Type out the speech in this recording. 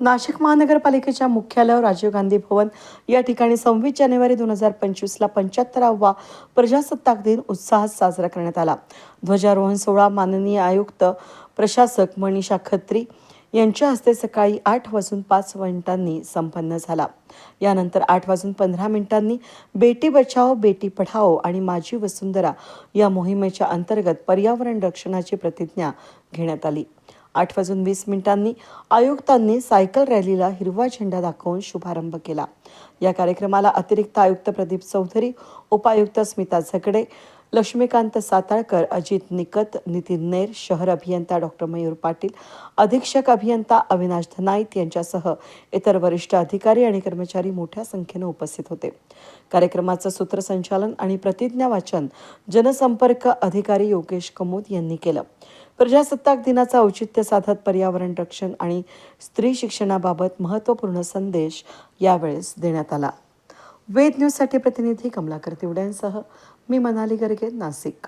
नाशिक महानगरपालिकेच्या मुख्यालय राजीव गांधी भवन. या ठिकाणी सव्वीस जानेवारी दोन हजार पंचवीसला पंच्याहत्तरावा प्रजासत्ताक दिन उत्साहात साजरा करण्यात आला. ध्वजारोहण सोहळा माननीय आयुक्त प्रशासक मनीषा खत्री यांच्या हस्ते सकाळी आठ वाजून पाच मिनिटांनी संपन्न झाला. यानंतर आठ वाजून पंधरा मिनिटांनी बेटी बचाओ बेटी पढाओ आणि माझी वसुंधरा या मोहिमेच्या अंतर्गत पर्यावरण रक्षणाची प्रतिज्ञा घेण्यात आली. आठ वाजून वीस मिनिटांनी आयुक्तांनी सायकल रॅलीला हिरवा झेंडा दाखवून शुभारंभ केला. या कार्यक्रमाला अतिरिक्त आयुक्त प्रदीप चौधरी उपायुक्त स्मिता झकडे लक्ष्मीकांत साताळकर अजित निकत नितीन नेर शहर अभियंता डॉक्टर मयूर पाटील अधीक्षक अभियंता अविनाश धनाईत यांच्यासह इतर वरिष्ठ अधिकारी आणि कर्मचारी मोठ्या संख्येने उपस्थित होते. कार्यक्रमाचं सूत्रसंचालन आणि प्रतिज्ञा वाचन जनसंपर्क अधिकारी योगेश कमोद यांनी केलं. प्रजासत्ताक दिनाचं औचित्य साधत पर्यावरण रक्षण आणि स्त्री शिक्षणाबाबत महत्त्वपूर्ण संदेश यावेळेस देण्यात आला. वेद न्यूजसाठी प्रतिनिधी कमलाकर तिवड्यांसह मी मनाली गर्गे नाशिक.